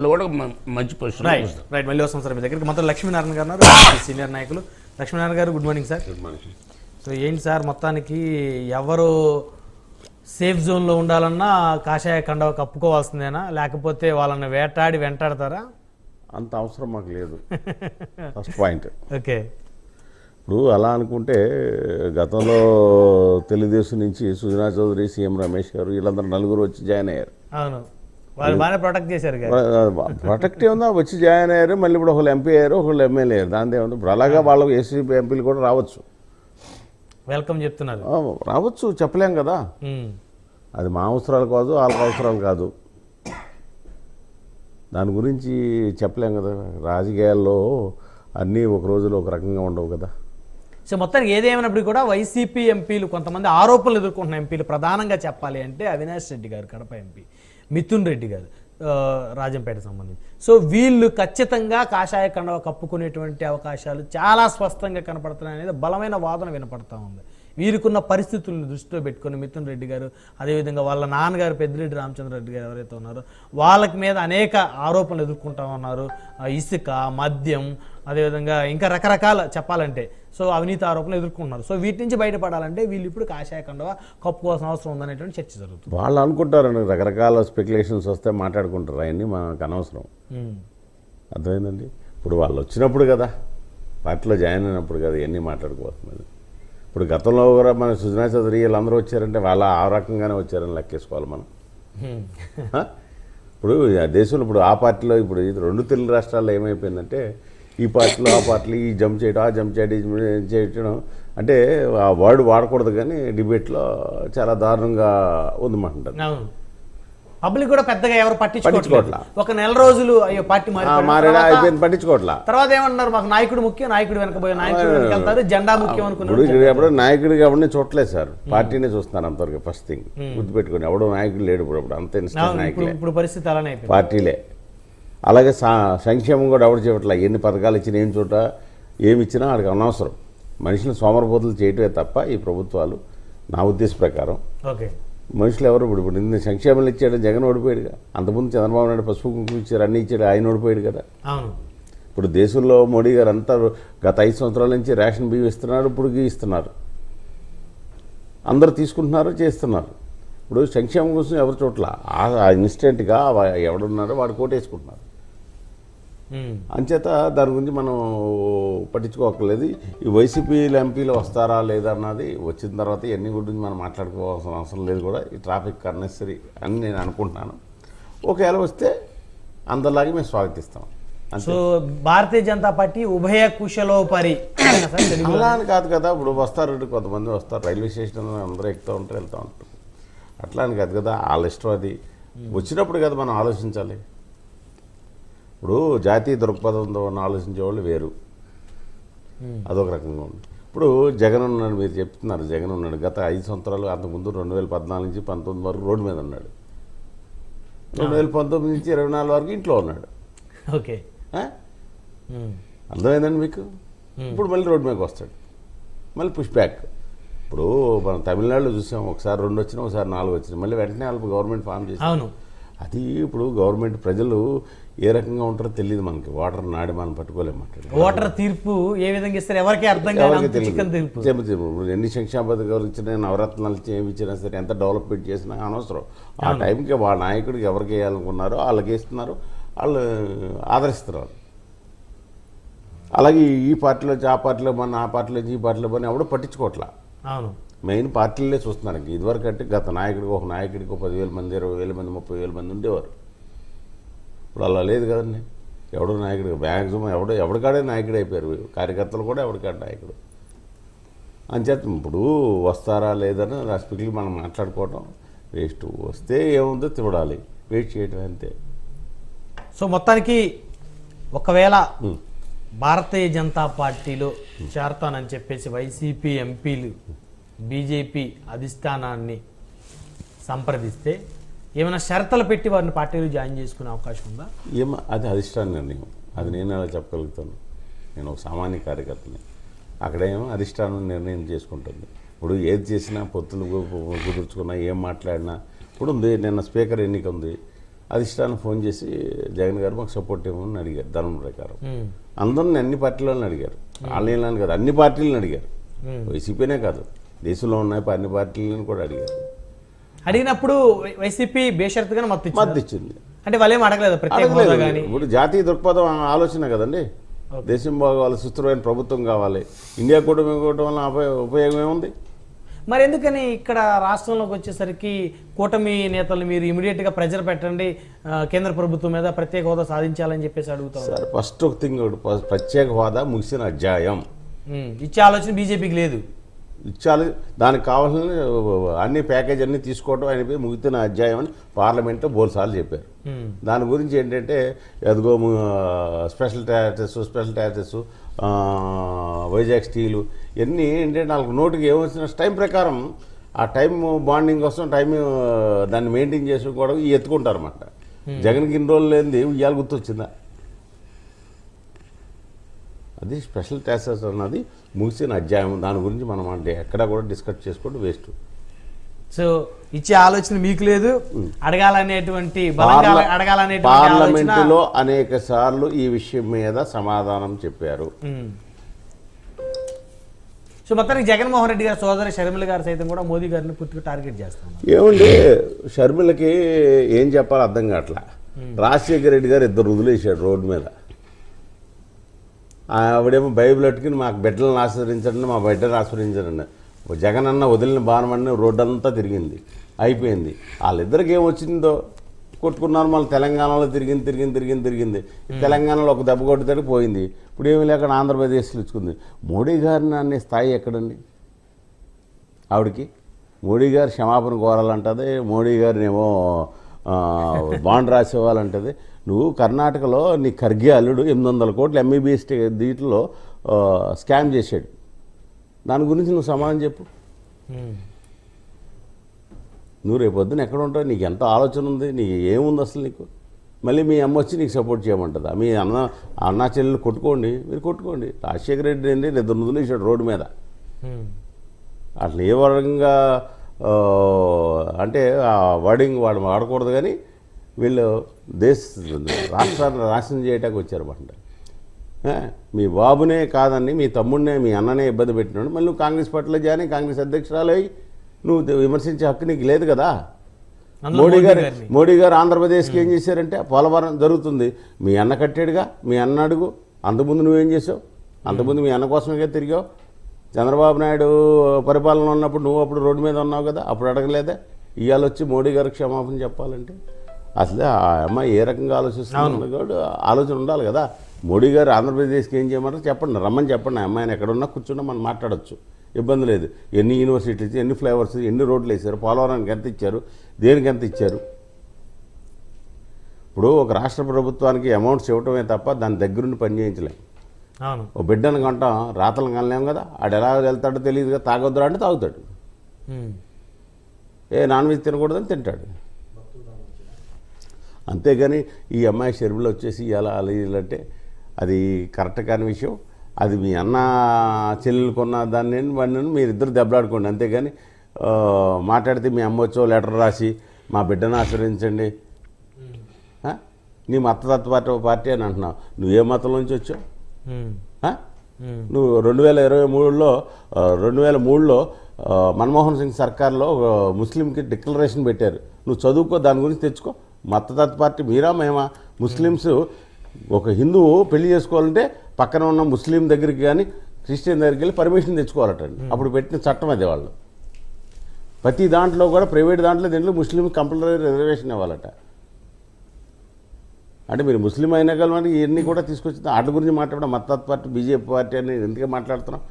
కూడా మంచి position right right మళ్ళీ వస్తాం సార్ మీ దగ్గరికి. మొత్తం లక్ష్మీనారాయణ గారు సీనియర్ నాయకులు. Lakshminarayana garu good morning sir so ఏంటి సార్ మొత్తానికి ఎవరు సేఫ్ జోన్లో ఉండాలన్నా కాషాయ కండవ కప్పుకోవాల్సిందేనా? లేకపోతే వాళ్ళని వేటాడి వెంటాడతారా? అంత అవసరం మాకు లేదు. First point okay. ఇప్పుడు అలా అనుకుంటే గతంలో తెలుగుదేశం నుంచి సుజనా చౌదరి సీఎం రమేష్ గారు వీళ్ళందరూ నలుగురు వచ్చి జాయిన్ అయ్యారు. అవును. వాళ్ళు బాగానే ప్రొటెక్ట్ చేశారు ప్రొటెక్ట్ ఏముందా? వచ్చి జాయిన్ అయ్యారు మళ్ళీ ఇప్పుడు ఒకళ్ళు ఎంపీ అయ్యారు ఒకళ్ళు ఎమ్మెల్యే అయ్యారు. దాని ఏముంది ఇప్పుడు అలాగా వాళ్ళకి ఏసీపీ ఎంపీలు కూడా రావచ్చు. వెల్కమ్ చెప్తున్నారు. రావచ్చు చెప్పలేం కదా. అది మా అవసరాలు కాదు వాళ్ళ అవసరాలు కాదు. దాని గురించి చెప్పలేం కదా. రాజకీయాల్లో అన్నీ ఒక రోజులో ఒక రకంగా ఉండవు కదా. సో మొత్తానికి ఏదేమైనప్పటికీ కూడా వైసీపీ ఎంపీలు కొంతమంది ఆరోపణలు ఎదుర్కొంటున్న ఎంపీలు ప్రధానంగా చెప్పాలి అంటే అవినాష్ రెడ్డి గారు కడప ఎంపీ మిథున్ రెడ్డి గారు రాజంపేట సంబంధించి. సో వీళ్ళు ఖచ్చితంగా కాషాయ కండవ కప్పుకునేటువంటి అవకాశాలు చాలా స్పష్టంగా కనపడుతున్నాయి అనేది బలమైన వాదన వినపడతా ఉంది. వీరికున్న పరిస్థితులను దృష్టిలో పెట్టుకొని మిథున్ రెడ్డి గారు అదేవిధంగా వాళ్ళ నాన్నగారు పెద్దిరెడ్డి రామచంద్రరెడ్డి గారు ఎవరైతే ఉన్నారో వాళ్ళకి మీద అనేక ఆరోపణలు ఎదుర్కొంటా ఉన్నారు. ఇసుక మద్యం అదేవిధంగా ఇంకా రకరకాల చెప్పాలంటే. సో అవినీతి ఆరోపణలు ఎదుర్కొంటున్నారు. సో వీటి నుంచి బయటపడాలంటే వీళ్ళు ఇప్పుడు కాషాయ కండవ కప్పుకోవాల్సిన అవసరం ఉందనేటువంటి చర్చ జరుగుతుంది. వాళ్ళు అనుకుంటారండి రకరకాల స్పెక్యులేషన్స్ వస్తే మాట్లాడుకుంటారు. అవన్నీ మాకు అనవసరం. అర్థమైందండి? ఇప్పుడు వాళ్ళు వచ్చినప్పుడు కదా పార్టీలో జాయిన్ అయినప్పుడు కదా ఇవన్నీ మాట్లాడుకోవాల్సింది. ఇప్పుడు గతంలో కూడా మన సుజనా చౌదరి వీళ్ళందరూ వచ్చారంటే వాళ్ళ ఆ రకంగానే వచ్చారని లెక్కేసుకోవాలి మనం? ఇప్పుడు ఆ దేశంలో ఇప్పుడు ఆ పార్టీలో ఇప్పుడు రెండు తెలుగు రాష్ట్రాల్లో ఏమైపోయిందంటే ఈ పార్టీలో ఆ పార్టీలో ఈ జంప్ చేయడం ఆ జంప్ చేయడం చేయడం అంటే ఆ వర్డ్ వాడకూడదు కానీ డిబేట్లో చాలా దారుణంగా అవును. పబ్లిక్ కూడా పెద్దగా ఎవరు పట్టించుకోవట్లేదు. పట్టించుకోవట్లా. ఒక నెల రోజులు అయ్యో పార్టీ మారిపోయింది. పట్టించుకోవట్లా. తర్వాత ఏమన్నారు మాకు నాయకుడు ముఖ్యం నాయకుడు వెనకపోయే నాయకుడు వెనకెళ్తారు జెండా ముఖ్యం అనుకున్నారు. నాయకుడిగా ఎవరిని చూడలేదు సార్. పార్టీనే చూస్తున్నారు అంతవరకు ఫస్ట్ థింగ్ గుర్తుపెట్టుకుని ఎవడో నాయకుడు లేడు ఇప్పుడు అంత ఇప్పుడు పరిస్థితి అలానే పార్టీలే. అలాగే సంక్షేమం కూడా ఎవరు చేయట్లా ఎన్ని పథకాలు ఇచ్చినా ఏం చోట ఏమి ఇచ్చినా వాడికి అనవసరం. మనుషులు సోమరపోతులు చేయటమే తప్ప ఈ ప్రభుత్వాలు నా ఉద్దేశ ప్రకారం ఓకే. మనుషులు ఎవరు ఇప్పుడు ఇన్ని సంక్షేమాలు ఇచ్చాడు జగన్ ఓడిపోయాడుగా అంతకుముందు చంద్రబాబు నాయుడు పసుపు కుంకుమ ఇచ్చారు అన్ని ఇచ్చాడు ఆయన ఓడిపోయాడు కదా. అవును. ఇప్పుడు దేశంలో మోడీ గారు అంతా గత ఐదు సంవత్సరాల నుంచి రేషన్ బియ్యం ఇస్తున్నారు ఇప్పుడు ఇస్తున్నారు. అందరు తీసుకుంటున్నారు చేస్తున్నారు. ఇప్పుడు సంక్షేమం కోసం ఎవరు చోట్ల ఆ ఇన్స్టెంట్గా ఎవడున్నారో వాడు కోటేసుకుంటున్నారు. అంచేత దాని గురించి మనం పట్టించుకోకర్లేదు. ఈ వైసీపీలు ఎంపీలు వస్తారా లేదా అన్నది వచ్చిన తర్వాత ఎన్ని గురించి మనం మాట్లాడుకోవాల్సిన అవసరం లేదు కూడా. ఈ ట్రాఫిక్ అన్నెసరీ అని నేను అనుకుంటున్నాను. ఒకవేళ వస్తే అందరిలాగే మేము స్వాగతిస్తాం. సో భారతీయ జనతా పార్టీ ఉభయ కుశలోపరి. తెలుగులో? అలా అని కాదు కదా. ఇప్పుడు వస్తారు కొంతమంది వస్తారు. రైల్వే స్టేషన్ అందరూ ఎక్కుతూ ఉంటారు వెళ్తూ ఉంటారు. అట్లా అని కాదు కదా. వాళ్ళ ఇష్టం అది. వచ్చినప్పుడు కదా మనం ఆలోచించాలి. ఇప్పుడు జాతీయ దృక్పథంతో ఆలోచించే వాళ్ళు వేరు. అదొక రకంగా ఉంది. ఇప్పుడు జగన్ ఉన్నాడు మీరు చెప్తున్నారు జగన్ ఉన్నాడు. గత ఐదు సంవత్సరాలు అంతకుముందు రెండు వేల పద్నాలుగు నుంచి పంతొమ్మిది వరకు రోడ్డు మీద ఉన్నాడు. రెండు వేల పంతొమ్మిది నుంచి ఇరవై నాలుగు వరకు ఇంట్లో ఉన్నాడు. ఓకే. అర్థమైందండి మీకు? ఇప్పుడు మళ్ళీ రోడ్డు మీదకి వస్తాడు. మళ్ళీ పుష్ బ్యాక్. ఇప్పుడు మనం తమిళనాడులో చూసాం ఒకసారి రెండు వచ్చినా ఒకసారి నాలుగు వచ్చినాయి మళ్ళీ వెంటనే వాళ్ళు గవర్నమెంట్ ఫామ్ చేసి అవును. అది ఇప్పుడు గవర్నమెంట్ ప్రజలు ఏ రకంగా ఉంటారో తెలియదు మనకి. వాటర్ నాడి మనం పట్టుకోలేమంటాడు ఓటర్ తీర్పు ఏ విధంగా ఇస్తారు? ఎవరికి అర్థం తీర్పు. ఇప్పుడు ఎన్ని సంక్షేమ పథకాలు ఇచ్చినా నవరత్నాలు ఏమి ఇచ్చినా సరే ఎంత డెవలప్మెంట్ చేసినా అనవసరం. ఆ టైంకి వాళ్ళ నాయకుడికి ఎవరికి వేయాలనుకున్నారో వాళ్ళకి ఇస్తున్నారు వాళ్ళు ఆదరిస్తున్నారు అలాగే ఈ పార్టీలో ఆ పార్టీలో మన ఆ పార్టీలో ఈ పార్టీలో మన ఎవడో పట్టించుకోవట్లా అవును. మెయిన్ పార్టీలే చూస్తున్నారు. ఇదివరకు అంటే గత నాయకుడికి ఒక నాయకుడికి ఒక పదివేల మంది ఇరవై వేల మంది ముప్పై వేల మంది ఉండేవారు. ఇప్పుడు అలా లేదు కదండి. ఎవడో నాయకుడు మ్యాక్సిమం ఎవడో ఎవడికాడే నాయకుడు అయిపోయారు. కార్యకర్తలు కూడా ఎవడికాడు నాయకుడు. అంచేత ఇప్పుడు వస్తారా లేదని రాష్ట్రపతికి మనం మాట్లాడుకోవటం వేస్ట్. వస్తే ఏముందో చూడాలి వెయిట్ చేయడం అంతే. సో మొత్తానికి ఒకవేళ. భారతీయ జనతా పార్టీలో చేరతానని చెప్పేసి వైసీపీ ఎంపీలు బీజేపీ అధిష్టానాన్ని సంప్రదిస్తే ఏమైనా షరతులు పెట్టి వారిని పార్టీలో జాయిన్ చేసుకునే అవకాశం ఉందా? ఏమో అది అధిష్టాన నిర్ణయం. అది నేను ఎలా చెప్పగలుగుతాను? నేను ఒక సామాన్య కార్యకర్తని. అక్కడేమో అధిష్టానం నిర్ణయం చేసుకుంటుంది. ఇప్పుడు ఏది చేసినా పొత్తులు కుదుర్చుకున్నా ఏం మాట్లాడినా ఇప్పుడు ఉంది. నిన్న స్పీకర్ ఎన్నిక ఉంది. అధిష్టానం ఫోన్ చేసి జగన్ గారు మాకు సపోర్ట్ ఇవ్వమని అడిగారు ధర్మం ప్రకారం. అందరిని అన్ని పార్టీలను అడిగారు. వాళ్ళని కాదు అన్ని పార్టీలను అడిగారు. వైసీపీనే కాదు. దేశంలో ఉన్నాయి అన్ని పార్టీలను కూడా అడిగారు. అడిగినప్పుడు వైసీపీ బేషరతుగానే మద్దతు మద్దతు ఇచ్చింది అంటే వాళ్ళు ఏం అడగలేదు ప్రత్యేక హోదా అడగలేదు కానీ ఇప్పుడు జాతీయ దృక్పథం ఆలోచన కదండి. దేశం బాగోవాలి సుస్థిరమైన ప్రభుత్వం కావాలి. ఇండియా కూడా ఇవ్వడం వల్ల ఉపయోగం ఏముంది? మరి ఎందుకని ఇక్కడ రాష్ట్రంలోకి వచ్చేసరికి కూటమి నేతలు మీరు ఇమీడియట్గా ప్రెజర్ పెట్టండి కేంద్ర ప్రభుత్వం మీద ప్రత్యేక హోదా సాధించాలని చెప్పేసి అడుగుతారు సరే ఫస్ట్ ఒక థింగ్ ప్రత్యేక హోదా ముగిసిన అధ్యాయం. ఇచ్చే ఆలోచన బీజేపీకి లేదు. ఇచ్చాలి. దానికి కావాల్సిన అన్ని ప్యాకేజ్ అన్ని తీసుకోవడం ఆయన ముగిసిన అధ్యాయం అని పార్లమెంట్లో బోల్సార్లు చెప్పారు. దాని గురించి ఏంటంటే ఎదుగో స్పెషల్ ట్యాక్సెస్ స్పెషల్ ట్యాక్సెస్ ఆ, వైజాగ్ స్టీలు ఇవన్నీ ఏంటంటే నాకు నోటికి ఏమొచ్చిన టైం ప్రకారం ఆ టైం బాండింగ్ కోసం టైం దాన్ని మెయింటైన్ చేసుకోవడం ఎత్తుకుంటారు అన్నమాట జగన్కి ఇన్ని రోజులు లేనిది ఇవాళ గుర్తొచ్చిందా? అది స్పెషల్ ట్యాక్సెస్ అన్నది ముగిసిన అధ్యాయం. దాని గురించి మనం అంటే ఎక్కడా కూడా డిస్కస్ చేసుకోవడం వేస్ట్. సో ఇచ్చే ఆలోచన మీకు లేదు. అడగాలనేటువంటి పార్లమెంటులో అనేక సార్లు ఈ విషయం మీద సమాధానం చెప్పారు. సో మొత్తానికి జగన్మోహన్ రెడ్డి గారి సోదరి షర్మిల గారు సైతం కూడా మోదీ గారిని పూర్తిగా టార్గెట్ చేస్తాను ఏమండి షర్మిలకి ఏం చెప్పాలో అర్థం కావట్లా. రాజశేఖర రెడ్డి గారు ఇద్దరు వదిలేశాడు రోడ్డు మీద. ఆవిడేమో బైబిల్ పట్టుకుని మాకు బిడ్డలను ఆశ్రయించండి మా బిడ్డను ఆశ్రయించండి జగన్ అన్న వదిలిన బాణమని రోడ్డు అంతా తిరిగింది. అయిపోయింది. వాళ్ళిద్దరికి ఏం వచ్చిందో కొట్టుకున్నారు. మళ్ళీ తెలంగాణలో తిరిగింది తిరిగింది తిరిగింది తిరిగింది. తెలంగాణలో ఒక దెబ్బ కొట్టితే పోయింది. ఇప్పుడు ఏమి లేకుండా ఆంధ్రప్రదేశ్లో ఇచ్చుకుంది. మోడీ గారిని అనే స్థాయి ఎక్కడండి? ఆవిడకి? మోడీ గారు క్షమాపణ కోరాలంటది. మోడీ గారిని ఏమో ఆ, బాండ్ రాసి ఇవ్వాలంటది నువ్వు కర్ణాటకలో నీ ఖర్గే అల్లుడు ఎనిమిది వందల కోట్లు ఎంబీబీఎస్ దీంట్లో ఆ, స్కామ్ చేశాడు. దాని గురించి నువ్వు సమాధానం చెప్పు. నువ్వు రేపు పొద్దున ఎక్కడ ఉంటావు? నీకు ఎంత ఆలోచన ఉంది? నీకు ఏముంది అసలు నీకు? మళ్ళీ మీ అమ్మ వచ్చి నీకు సపోర్ట్ చేయమంటుందా? మీ అన్న అన్న చెల్లెలు కొట్టుకోండి మీరు కొట్టుకోండి. రాజశేఖర రెడ్డి అండి నిద్ర వదిలేసాడు రోడ్డు మీద. అట్లా ఏ వర్గంగా ఆ, అంటే ఆ వర్డింగ్ వాడు వాడకూడదు కానీ వీళ్ళు దేశ రాష్ట్రాన్ని నాశనం చేయటానికి వచ్చారన్నమాట. మీ బాబునే కాదని మీ తమ్ముడినే మీ అన్ననే ఇబ్బంది పెట్టినాడు. మళ్ళీ నువ్వు కాంగ్రెస్ పార్టీలో జాయిన్ కాంగ్రెస్ అధ్యక్షురాలై నువ్వు విమర్శించే హక్కు నీకు లేదు కదా? మోడీ గారు. మోడీ గారు ఆంధ్రప్రదేశ్కి ఏం చేశారంటే పోలవరం జరుగుతుంది. మీ అన్న కట్టాడుగా మీ అన్న అడుగు. అంతకుముందు నువ్వేం చేసావు? అంతకుముందు మీ అన్న కోసమే తిరిగావు? చంద్రబాబు నాయుడు పరిపాలన ఉన్నప్పుడు నువ్వు అప్పుడు రోడ్డు మీద ఉన్నావు కదా అప్పుడు అడగలేదా? ఇవాళ వచ్చి మోడీ గారికి క్షమాపణ చెప్పాలంటే? అసలే ఆ అమ్మాయి ఏ రకంగా ఆలోచిస్తుంది కూడా ఆలోచన ఉండాలి కదా. మోడీ గారు ఆంధ్రప్రదేశ్కి ఏం చేయమంటారు చెప్పండి రమ్మని చెప్పండి. ఆ అమ్మాయిని ఎక్కడున్నా కూర్చున్నా మనం మాట్లాడొచ్చు. ఇబ్బంది లేదు. ఎన్ని యూనివర్సిటీస్ ఎన్ని ఫ్లైఓవర్స్ ఎన్ని రోడ్లు వేశారు పోలవరానికి ఎంత ఇచ్చారు దేనికి ఎంత ఇచ్చారు? ఇప్పుడు ఒక రాష్ట్ర ప్రభుత్వానికి అమౌంట్స్ ఇవ్వటమే తప్ప దాని దగ్గరుండి పని చేయించలేం. అవును ఓ బిడ్డను కంటాం రాతలు కనలేం కదా ఆడు ఎలా వెళ్తాడో తెలియదు కదా తాగొద్దురా అంటే తాగుతాడు. ఏ నాన్ వెజ్ తినకూడదని తింటాడు. అంతేగాని ఈ అమ్మాయి షెర్మిలో వచ్చేసి ఇలా అలా అంటే అది కరెక్ట్ కాని విషయం. అది మీ అన్న చెల్లెలు కొన్న దాన్ని వాడిని మీరిద్దరు దెబ్బలాడుకోండి. అంతేగాని మాట్లాడితే మీ అమ్మ వచ్చో లెటర్ రాసి మా బిడ్డను ఆశ్రయించండి? నీ మతతత్వ పార్టీ పార్టీ అని అంటున్నావు. నువ్వు ఏ మతం నుంచి వచ్చావు. నువ్వు రెండు వేల ఇరవై మూడులో రెండు వేల మూడులో మన్మోహన్ సింగ్ సర్కార్లో ముస్లింకి డిక్లరేషన్ పెట్టారు. నువ్వు చదువుకో దాని గురించి తెచ్చుకో. మతతత్వ పార్టీ మీరా మేమా? ముస్లిమ్స్ ఒక హిందువు పెళ్ళి చేసుకోవాలంటే పక్కన ఉన్న ముస్లిం దగ్గరికి కానీ క్రిస్టియన్ దగ్గరికి వెళ్ళి పర్మిషన్ తెచ్చుకోవాలటండి. అప్పుడు పెట్టిన చట్టం అది వాళ్ళు ప్రతి దాంట్లో కూడా ప్రైవేట్ దాంట్లో దీంట్లో ముస్లిం కంపల్సరీ రిజర్వేషన్ ఇవ్వాలట. అంటే మీరు ముస్లిం అయినా కానీ ఇవన్నీ కూడా తీసుకొచ్చి వాటి గురించి మాట్లాడడం మతత్ పార్టీ బీజేపీ పార్టీ అని ఎందుకే మాట్లాడుతున్నాం?